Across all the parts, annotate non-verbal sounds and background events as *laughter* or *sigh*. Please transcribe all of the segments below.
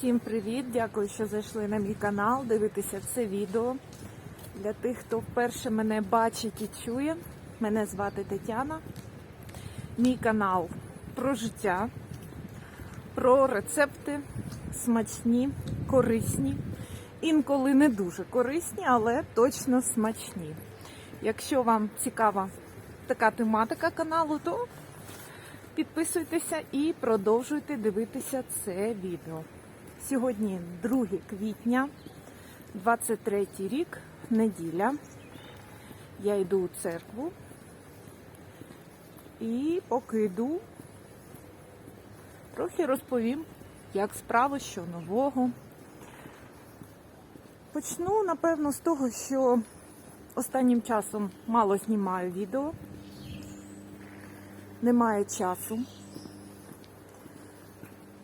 Усім привіт! Дякую, що зайшли на мій канал. Дивитися це відео. Для тих, хто вперше мене бачить і чує. Мене звати Тетяна. Мій канал про життя, про рецепти смачні, корисні. Інколи не дуже корисні, але точно смачні. Якщо вам цікава така тематика каналу, то Підписуйтеся і продовжуйте дивитися це відео. Сьогодні 2 квітня, 23 рік, неділя. Я йду у церкву. І поки йду, трохи розповім, як справи, що нового. Почну, напевно, з того, що останнім часом мало знімаю відео немає часу,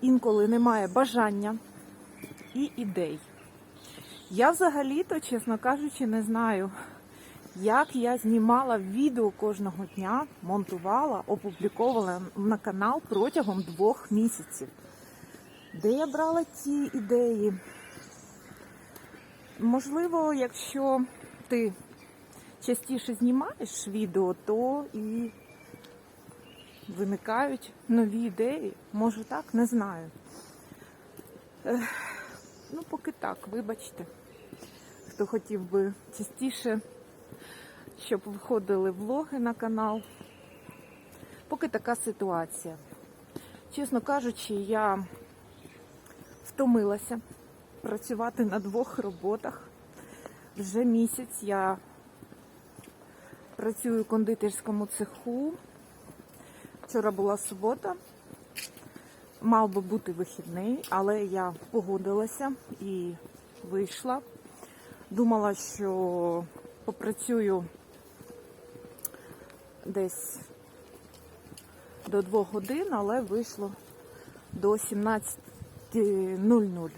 інколи немає бажання і ідей. Я взагалі-то, чесно кажучи, не знаю, як я знімала відео кожного дня, монтувала, опубліковувала на канал протягом двох місяців. Де я брала ці ідеї? Можливо, якщо ти частіше знімаєш відео, то і виникають нові ідеї. Може так, не знаю. Ну, поки так, вибачте. Хто хотів би частіше, щоб виходили влоги на канал. Поки така ситуація. Чесно кажучи, я втомилася працювати на двох роботах. Вже місяць я працюю в кондитерському цеху. Вчора була субота, мав би бути вихідний, але я погодилася і вийшла. Думала, що попрацюю десь до 2 годин, але вийшло до 17.00.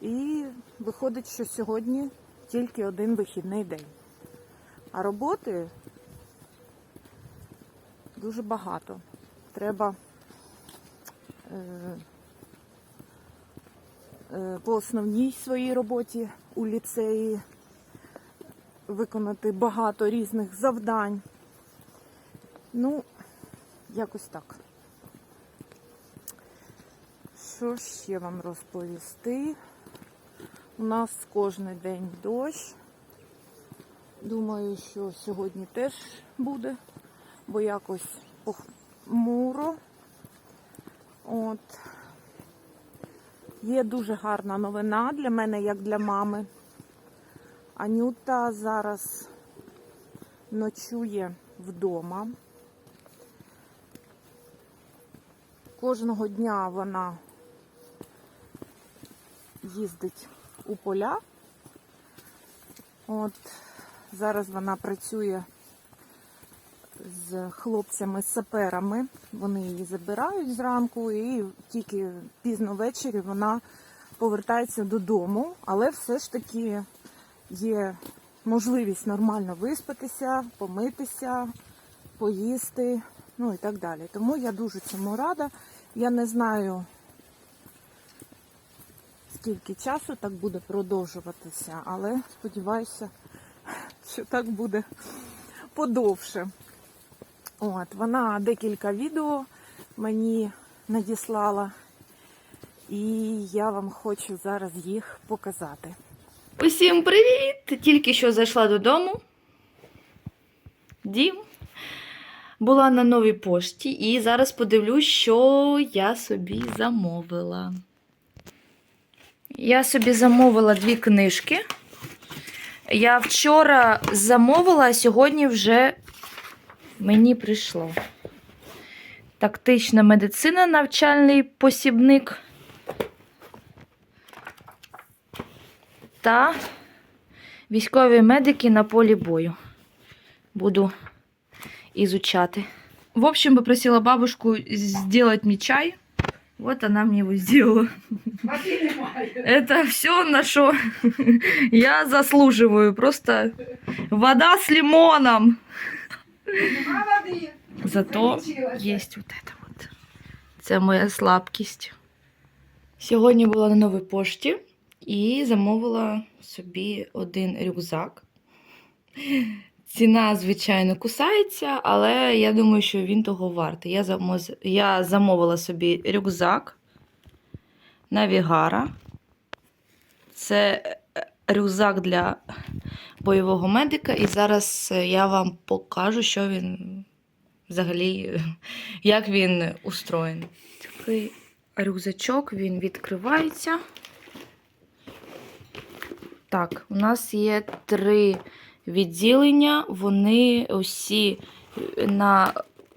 І виходить, що сьогодні тільки один вихідний день. А роботи дуже багато. Треба е, е, по основній своїй роботі у ліцеї виконати багато різних завдань. Ну, якось так. Що ще вам розповісти? У нас кожен день дощ. Думаю, що сьогодні теж буде бо якось похмуро. От. Є дуже гарна новина для мене, як для мами. Анюта зараз ночує вдома. Кожного дня вона їздить у поля. От зараз вона працює з хлопцями-саперами. Вони її забирають зранку і тільки пізно ввечері вона повертається додому, але все ж таки є можливість нормально виспатися, помитися, поїсти, ну і так далі. Тому я дуже цьому рада. Я не знаю, скільки часу так буде продовжуватися, але сподіваюся, що так буде подовше. От, Вона декілька відео мені надіслала, і я вам хочу зараз їх показати. Усім привіт! Тільки що зайшла додому. Дім. Була на новій пошті і зараз подивлюсь, що я собі замовила. Я собі замовила дві книжки. Я вчора замовила, а сьогодні вже мені прийшло. Тактична медицина, навчальний посібник. Та військові медики на полі бою. Буду изучати. В общем, попросила бабушку сделать мне чай. Вот она мне его сделала. Это все, на что я заслуживаю. Просто вода с лимоном. Зато есть вот это вот. Це моя слабкість. Сьогодні була на новій пошті і замовила собі один рюкзак. Ціна, звичайно, кусається, але я думаю, що він того вартий. Я, замо- я замовила собі рюкзак Навігара. Це е, рюкзак для бойового медика, і зараз е, я вам покажу, що він взагалі, *laughs* як він устроєний. Такий рюкзачок, він відкривається. Так, у нас є три відділення, вони усі на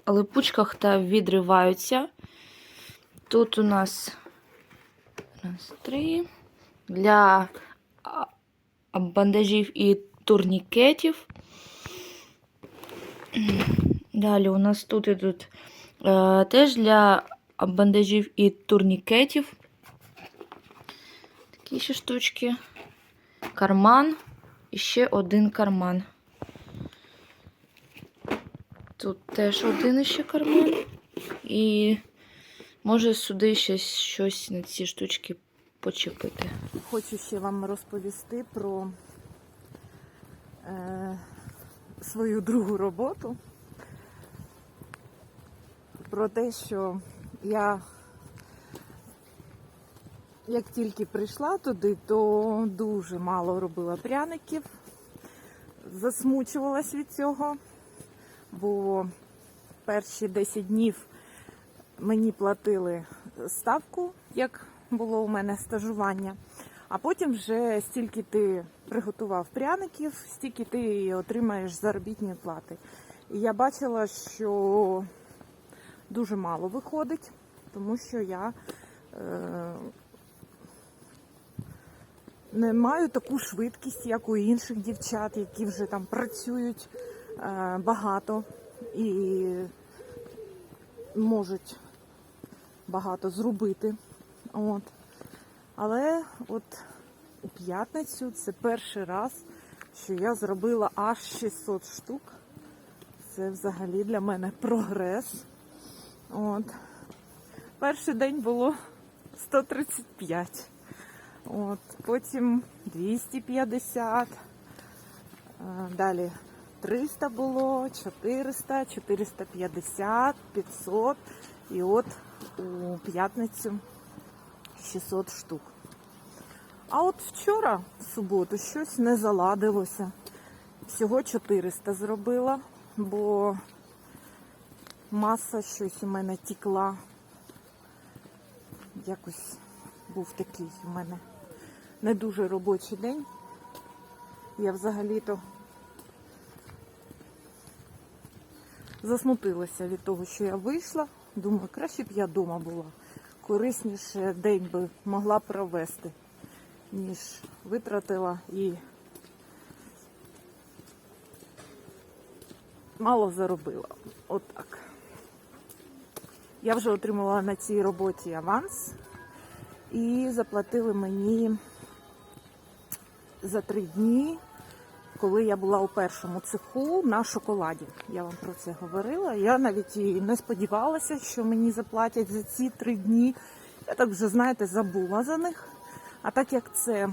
липучках та відриваються. Тут у нас раз, три для бандажів і турнікетів. Далі у нас тут ідуть е, теж для бандажів і турнікетів. Такі ще штучки. Карман і ще один карман. Тут теж один ще карман. І може сюди ще щось на ці штучки почепити. Хочу ще вам розповісти про е, свою другу роботу. Про те, що я як тільки прийшла туди, то дуже мало робила пряників, засмучувалась від цього, бо перші 10 днів мені платили ставку, як було у мене стажування. А потім вже стільки ти приготував пряників, стільки ти отримаєш заробітні плати. І я бачила, що дуже мало виходить, тому що я е, не маю таку швидкість, як у інших дівчат, які вже там працюють е, багато і можуть багато зробити. От. Але от у п'ятницю це перший раз, що я зробила аж 600 штук. Це взагалі для мене прогрес. От. Перший день було 135. От. Потім 250. Е, Далі 300 було, 400, 450, 500. І от у п'ятницю 600 штук. А от вчора, в суботу, щось не заладилося. Всього 400 зробила, бо маса щось у мене тікла. Якось був такий у мене не дуже робочий день. Я взагалі-то засмутилася від того, що я вийшла. Думаю, краще б я вдома була. Корисніше день би могла провести, ніж витратила і мало заробила. Отак. Я вже отримала на цій роботі аванс і заплатили мені за три дні, коли я була у першому цеху на шоколаді. Я вам про це говорила. Я навіть і не сподівалася, що мені заплатять за ці три дні. Я так вже, знаєте, забула за них. А так як це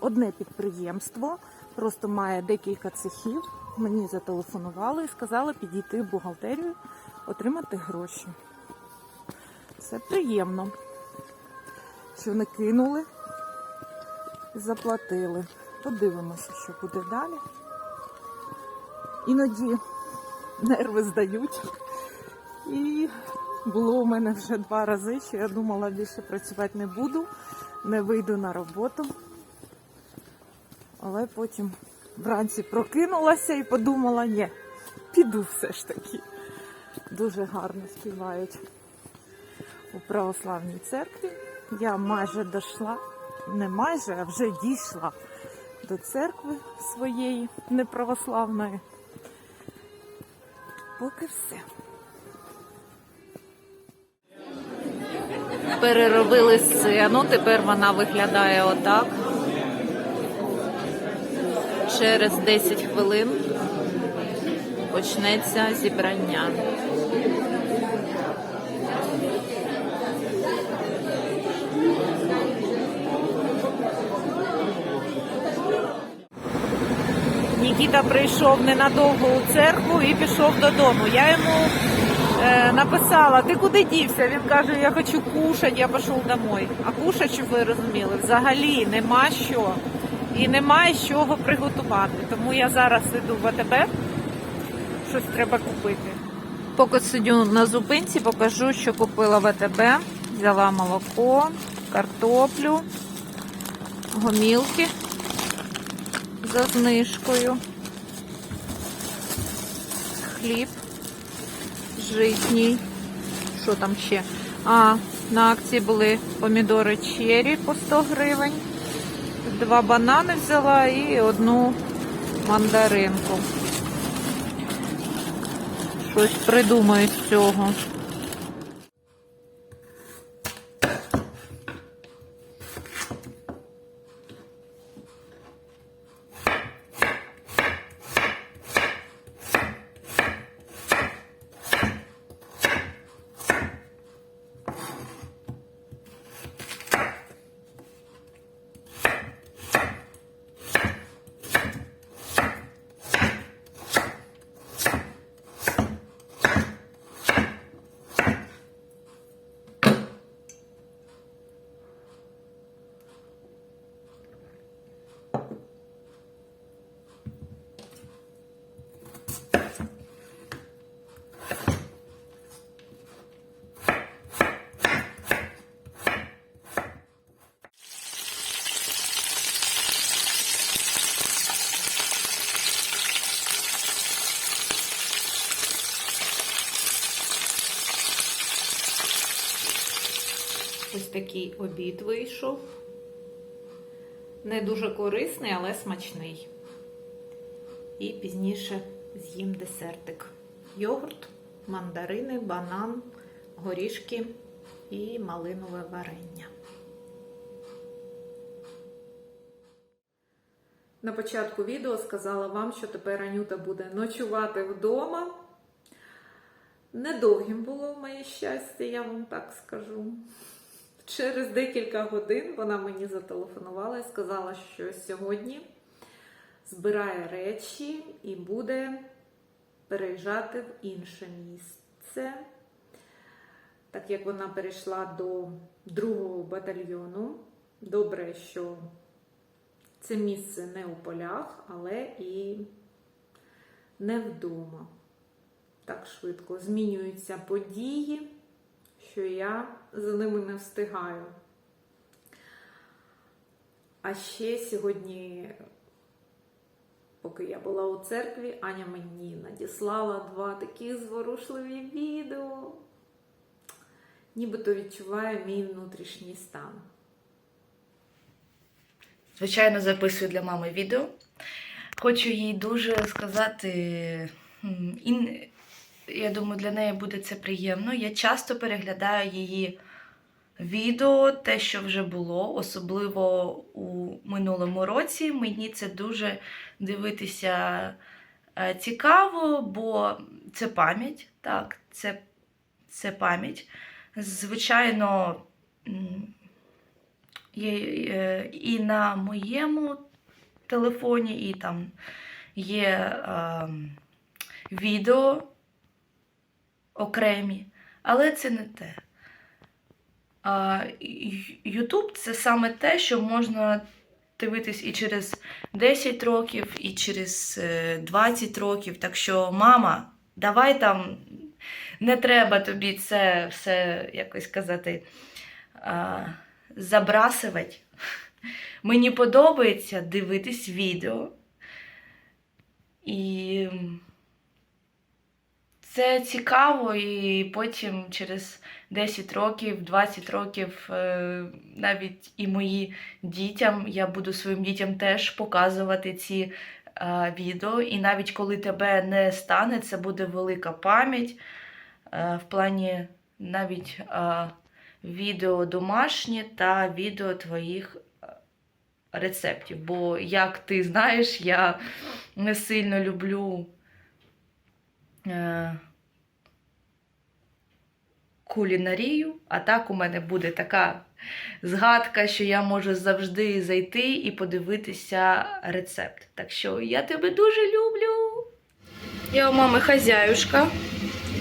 одне підприємство, просто має декілька цехів, мені зателефонували і сказали підійти в бухгалтерію, отримати гроші. Це приємно, що не кинули, заплатили. Подивимося, що буде далі. Іноді нерви здають. І було у мене вже два рази, що я думала, більше працювати не буду, не вийду на роботу. Але потім вранці прокинулася і подумала, ні, піду все ж таки. Дуже гарно співають у православній церкві. Я майже дійшла, не майже, а вже дійшла до церкви своєї неправославної. Поки все. Переробили сцену, тепер вона виглядає отак. Через 10 хвилин почнеться зібрання. Нікіта прийшов ненадовго у церкву і пішов додому. Я йому е, написала, ти куди дівся? Він каже, я хочу кушати, я пішов домой. А кушати, щоб ви розуміли, взагалі нема що. І немає з чого приготувати. Тому я зараз іду в АТБ, щось треба купити. Поки сидю на зупинці, покажу, що купила в АТБ. Взяла молоко, картоплю, гомілки за знижкою, хліб житній. Що там ще? А, на акції були помідори черрі по 100 гривень. Два банани взяла і одну мандаринку. Щось придумаю з цього. Такий обід вийшов. Не дуже корисний, але смачний. І пізніше з'їм десертик. Йогурт, мандарини, банан, горішки і малинове варення. На початку відео сказала вам, що тепер Анюта буде ночувати вдома. Недовгим було моє щастя, я вам так скажу. Через декілька годин вона мені зателефонувала і сказала, що сьогодні збирає речі і буде переїжджати в інше місце. Так як вона перейшла до другого батальйону. Добре, що це місце не у полях, але і не вдома. Так швидко змінюються події що я за ними не встигаю. А ще сьогодні, поки я була у церкві, Аня мені надіслала два такі зворушливі відео. Нібито відчуває мій внутрішній стан. Звичайно, записую для мами відео. Хочу їй дуже сказати. Я думаю, для неї буде це приємно. Я часто переглядаю її відео, те, що вже було, особливо у минулому році. Мені це дуже дивитися е, цікаво, бо це пам'ять. Так, це, це пам'ять. Звичайно, е, і на моєму телефоні, і там є е, відео окремі, але це не те. Ютуб це саме те, що можна дивитись і через 10 років, і через е, 20 років. Так що, мама, давай там не треба тобі це все якось казати забрасувати. Мені подобається дивитись відео. І це цікаво, і потім через 10 років, 20 років, е, навіть і мої дітям, я буду своїм дітям теж показувати ці е, відео. І навіть коли тебе не стане, це буде велика пам'ять е, в плані навіть відео домашні та відео твоїх рецептів. Бо, як ти знаєш, я не сильно люблю. Е, кулінарію, а так у мене буде така згадка, що я можу завжди зайти і подивитися рецепт. Так що я тебе дуже люблю. Я у мами хазяюшка.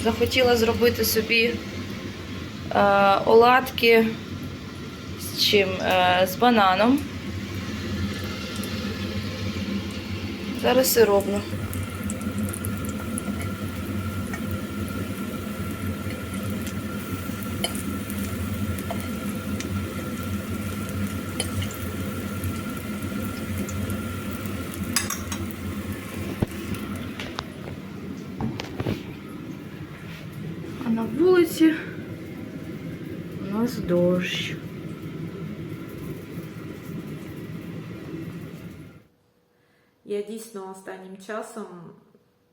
Захотіла зробити собі е, оладки з чим? Е, з бананом. Зараз і роблю. А на вулиці у нас дощ. Я дійсно останнім часом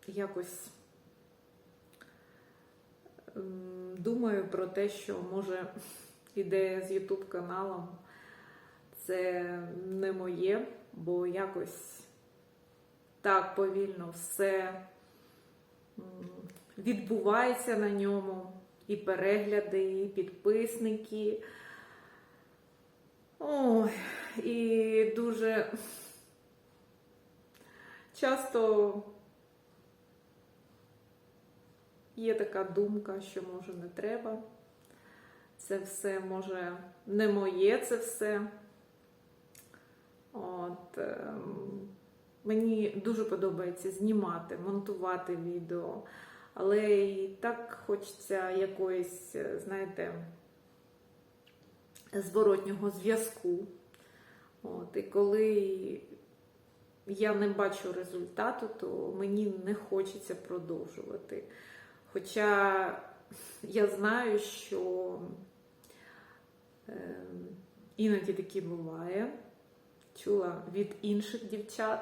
якось ем, думаю про те, що може ідея з Ютуб каналом це не моє, бо якось так повільно все відбувається на ньому. І перегляди, і підписники. Ой, і дуже часто є така думка, що може не треба. Це все може не моє це все. От, ем, мені дуже подобається знімати, монтувати відео, але і так хочеться якоїсь, е, знаєте, зворотнього зв'язку. От, і коли я не бачу результату, то мені не хочеться продовжувати. Хоча я знаю, що е, іноді таке буває. Чула від інших дівчат,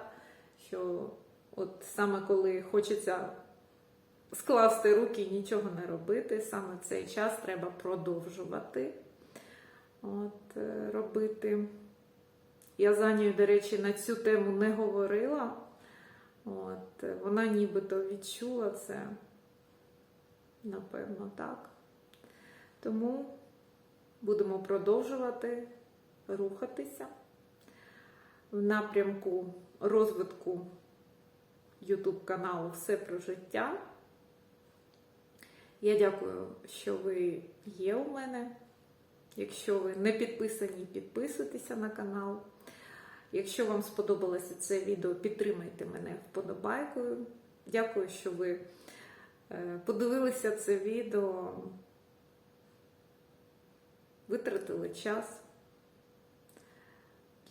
що от саме коли хочеться скласти руки і нічого не робити, саме цей час треба продовжувати от, е, робити. Я за нею, до речі, на цю тему не говорила. От, е, вона нібито відчула це, напевно, так. Тому будемо продовжувати рухатися в напрямку розвитку YouTube каналу Все про життя. Я дякую, що ви є у мене. Якщо ви не підписані, підписуйтеся на канал. Якщо вам сподобалося це відео, підтримайте мене вподобайкою. Дякую, що ви е, подивилися це відео, витратили час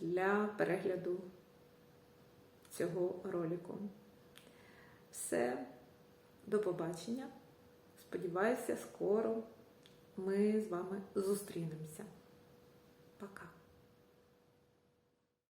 для перегляду цього ролику. Все, до побачення. Сподіваюся, скоро ми з вами зустрінемося. Пока.